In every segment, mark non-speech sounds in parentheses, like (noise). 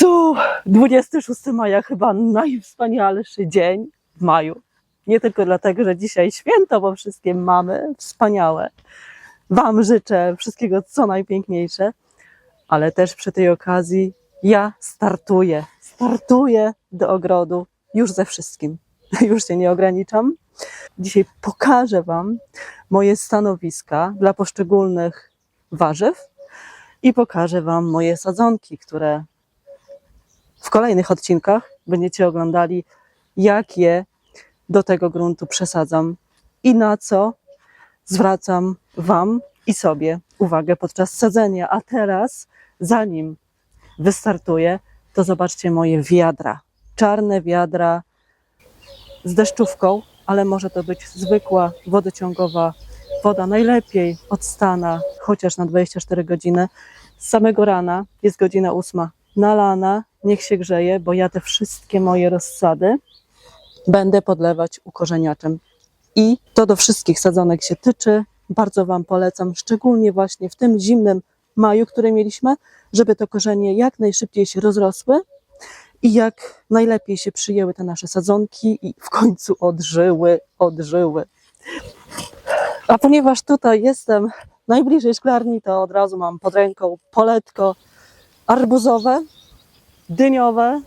Jezu, 26 maja chyba najwspanialszy dzień w maju. Nie tylko dlatego, że dzisiaj święto, bo wszystkie mamy wspaniałe. Wam życzę wszystkiego co najpiękniejsze, ale też przy tej okazji ja startuję, startuję do ogrodu już ze wszystkim. (laughs) Już się nie ograniczam. Dzisiaj pokażę Wam moje stanowiska dla poszczególnych warzyw i pokażę Wam moje sadzonki, które w kolejnych odcinkach będziecie oglądali, jak je do tego gruntu przesadzam i na co zwracam Wam i sobie uwagę podczas sadzenia. A teraz, zanim wystartuję, to zobaczcie moje wiadra. Czarne wiadra z deszczówką, ale może to być zwykła wodociągowa woda, najlepiej od stana, chociaż na 24 godziny. Z samego rana jest godzina ósma, nalana, niech się grzeje, bo ja te wszystkie moje rozsady będę podlewać ukorzeniaczem. I to do wszystkich sadzonek się tyczy. Bardzo Wam polecam, szczególnie właśnie w tym zimnym maju, który mieliśmy, żeby te korzenie jak najszybciej się rozrosły i jak najlepiej się przyjęły te nasze sadzonki i w końcu odżyły, odżyły. A ponieważ tutaj jestem najbliżej szklarni, to od razu mam pod ręką poletko arbuzowe, dyniowe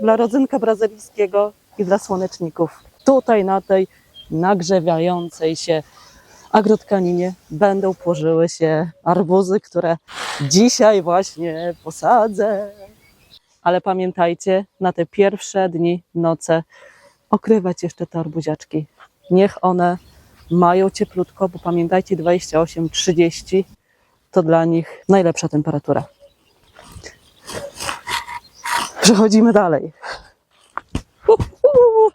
dla rodzynka brazylijskiego i dla słoneczników. Tutaj na tej nagrzewającej się agrotkaninie będą płożyły się arbuzy, które dzisiaj właśnie posadzę. Ale pamiętajcie, na te pierwsze dni, noce okrywać jeszcze te arbuziaczki. Niech one mają cieplutko, bo pamiętajcie 28-30 to dla nich najlepsza temperatura. Przechodzimy dalej. Uhu.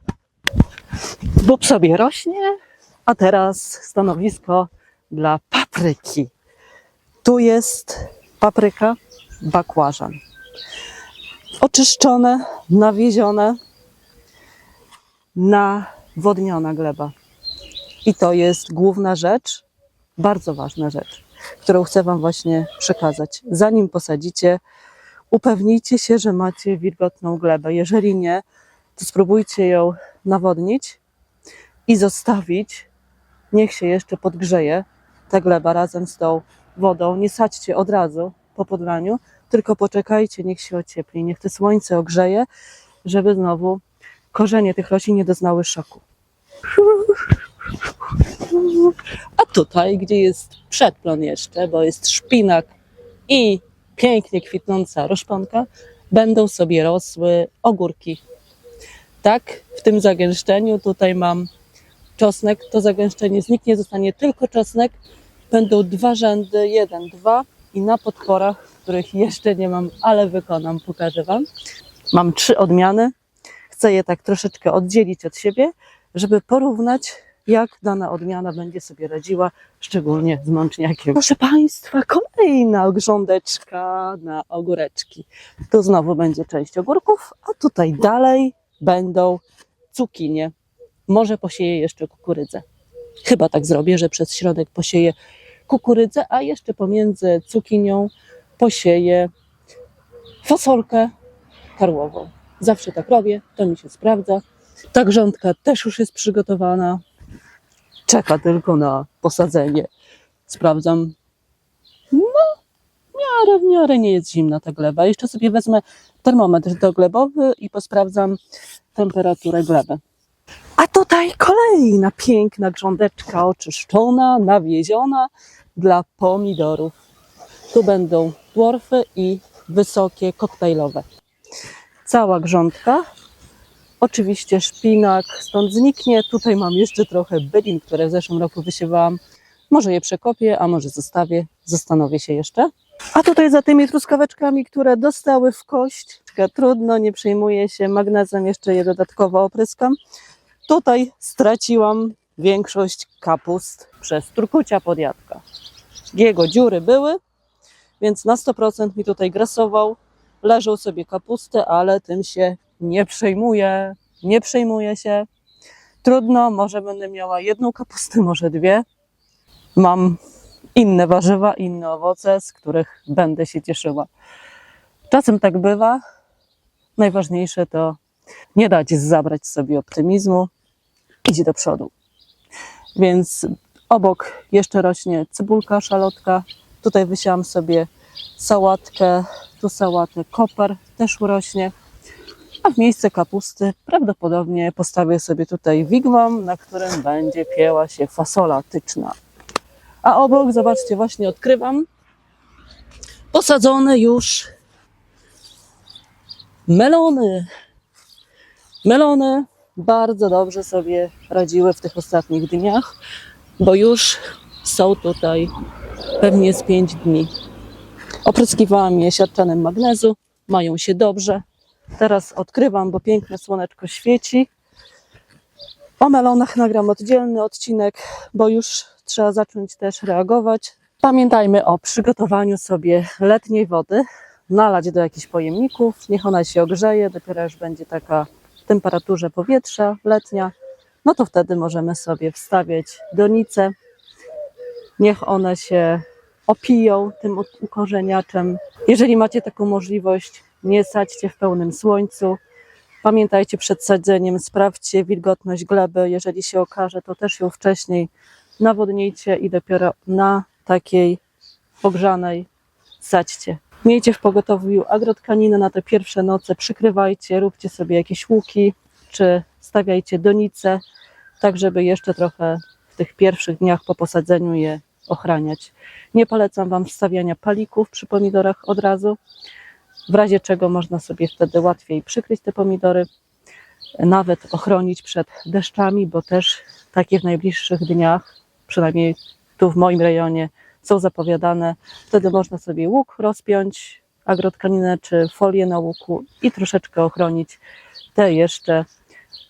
Bób sobie rośnie, a teraz stanowisko dla papryki. Tu jest papryka, bakłażan. Oczyszczone, nawiezione, nawodniona gleba. I to jest główna rzecz, bardzo ważna rzecz, którą chcę Wam właśnie przekazać. Zanim posadzicie, upewnijcie się, że macie wilgotną glebę. Jeżeli nie, to spróbujcie ją nawodnić i zostawić. Niech się jeszcze podgrzeje ta gleba razem z tą wodą. Nie sadźcie od razu po podlaniu, tylko poczekajcie, niech się ociepli, niech to słońce ogrzeje, żeby znowu korzenie tych roślin nie doznały szoku. A tutaj, gdzie jest przedplon jeszcze, bo jest szpinak i pięknie kwitnąca roszponka, będą sobie rosły ogórki. Tak, w tym zagęszczeniu tutaj mam czosnek. To zagęszczenie zniknie, zostanie tylko czosnek. Będą dwa rzędy, jeden, dwa i na podporach, których jeszcze nie mam, ale wykonam, pokażę Wam. Mam trzy odmiany. Chcę je tak troszeczkę oddzielić od siebie, żeby porównać, jak dana odmiana będzie sobie radziła, szczególnie z mączniakiem. Proszę Państwa, kolejna grządeczka na ogóreczki. Tu znowu będzie część ogórków, a tutaj dalej będą cukinie. Może posieję jeszcze kukurydzę. Chyba tak zrobię, że przez środek posieję kukurydzę, a jeszcze pomiędzy cukinią posieję fasolkę karłową. Zawsze tak robię, to mi się sprawdza. Ta grządka też już jest przygotowana. Czeka tylko na posadzenie. Sprawdzam. No, w miarę, w miarę nie jest zimna ta gleba. Jeszcze sobie wezmę termometr doglebowy i posprawdzam temperaturę gleby. A tutaj kolejna piękna grządeczka oczyszczona, nawieziona dla pomidorów. Tu będą dwarfy i wysokie koktajlowe. Cała grządka. Oczywiście szpinak stąd zniknie. Tutaj mam jeszcze trochę bylin, które w zeszłym roku wysiewałam. Może je przekopię, a może zostawię. Zastanowię się jeszcze. A tutaj za tymi truskaweczkami, które dostały w kość, trudno, nie przejmuję się. Magnezem jeszcze je dodatkowo opryskam. Tutaj straciłam większość kapust przez turkucia podjadka. Jego dziury były, więc na 100% mi tutaj grasował. Leżą sobie kapusty, ale tym się nie przejmuję. Nie przejmuję się. Trudno, może będę miała jedną kapustę, może dwie. Mam inne warzywa, inne owoce, z których będę się cieszyła. Czasem tak bywa, najważniejsze to nie dać zabrać sobie optymizmu, idzie do przodu. Więc obok jeszcze rośnie cebulka, szalotka. Tutaj wysiałam sobie sałatkę, tu sałatę koper też urośnie. A w miejsce kapusty prawdopodobnie postawię sobie tutaj wigwam, na którym będzie pieła się fasola tyczna. A obok, zobaczcie, właśnie odkrywam posadzone już melony. Melony bardzo dobrze sobie radziły w tych ostatnich dniach, bo już są tutaj pewnie z 5 dni. Opryskiwałam je siarczanem magnezu, mają się dobrze. Teraz odkrywam, bo piękne słoneczko świeci. O melonach nagram oddzielny odcinek, bo już trzeba zacząć też reagować. Pamiętajmy o przygotowaniu sobie letniej wody, nalać do jakichś pojemników, niech ona się ogrzeje, dopiero już będzie taka w temperaturze powietrza letnia, no to wtedy możemy sobie wstawiać donice. Niech one się opiją tym ukorzeniaczem. Jeżeli macie taką możliwość, nie sadźcie w pełnym słońcu. Pamiętajcie przed sadzeniem, sprawdźcie wilgotność gleby. Jeżeli się okaże, to też ją wcześniej nawodnijcie i dopiero na takiej pogrzanej sadźcie. Miejcie w pogotowiu agrotkaninę na te pierwsze noce, przykrywajcie, róbcie sobie jakieś łuki, czy stawiajcie donice, tak żeby jeszcze trochę w tych pierwszych dniach po posadzeniu je ochraniać. Nie polecam Wam wstawiania palików przy pomidorach od razu, w razie czego można sobie wtedy łatwiej przykryć te pomidory, nawet ochronić przed deszczami, bo też takie w najbliższych dniach, przynajmniej tu w moim rejonie, są zapowiadane. Wtedy można sobie łuk rozpiąć, agrotkaninę czy folię na łuku i troszeczkę ochronić te jeszcze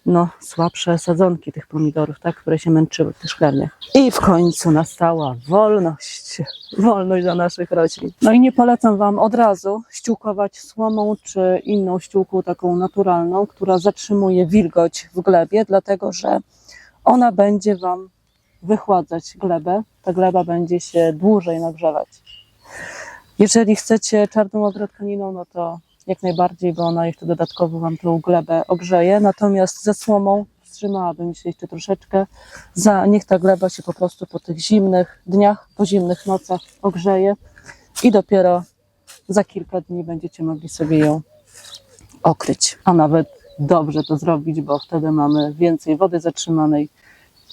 no, słabsze sadzonki tych pomidorów, tak, które się męczyły w tych szklarniach. I w końcu nastała wolność. Wolność dla naszych roślin. No i nie polecam Wam od razu ściółkować słomą czy inną ściółką taką naturalną, która zatrzymuje wilgoć w glebie, dlatego że ona będzie Wam wychładzać glebę. Ta gleba będzie się dłużej nagrzewać. Jeżeli chcecie czarną agrotkaniną, no to jak najbardziej, bo ona jeszcze dodatkowo Wam tą glebę ogrzeje. Natomiast ze słomą wstrzymałabym się jeszcze troszeczkę. Za, niech ta gleba się po prostu po tych zimnych dniach, po zimnych nocach ogrzeje i dopiero za kilka dni będziecie mogli sobie ją okryć. A nawet dobrze to zrobić, bo wtedy mamy więcej wody zatrzymanej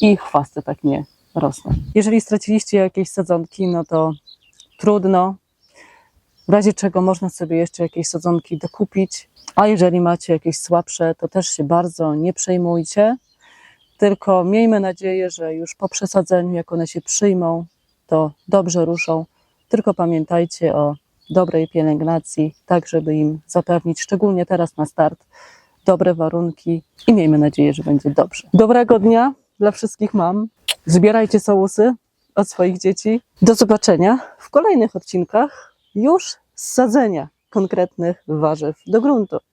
i chwasty tak nie rosną. Jeżeli straciliście jakieś sadzonki, no to trudno. W razie czego można sobie jeszcze jakieś sadzonki dokupić, a jeżeli macie jakieś słabsze, to też się bardzo nie przejmujcie. Tylko miejmy nadzieję, że już po przesadzeniu, jak one się przyjmą, to dobrze ruszą. Tylko pamiętajcie o dobrej pielęgnacji, tak żeby im zapewnić, szczególnie teraz na start, dobre warunki i miejmy nadzieję, że będzie dobrze. Dobrego dnia dla wszystkich mam. Zbierajcie sołusy od swoich dzieci. Do zobaczenia w kolejnych odcinkach już sadzenia konkretnych warzyw do gruntu.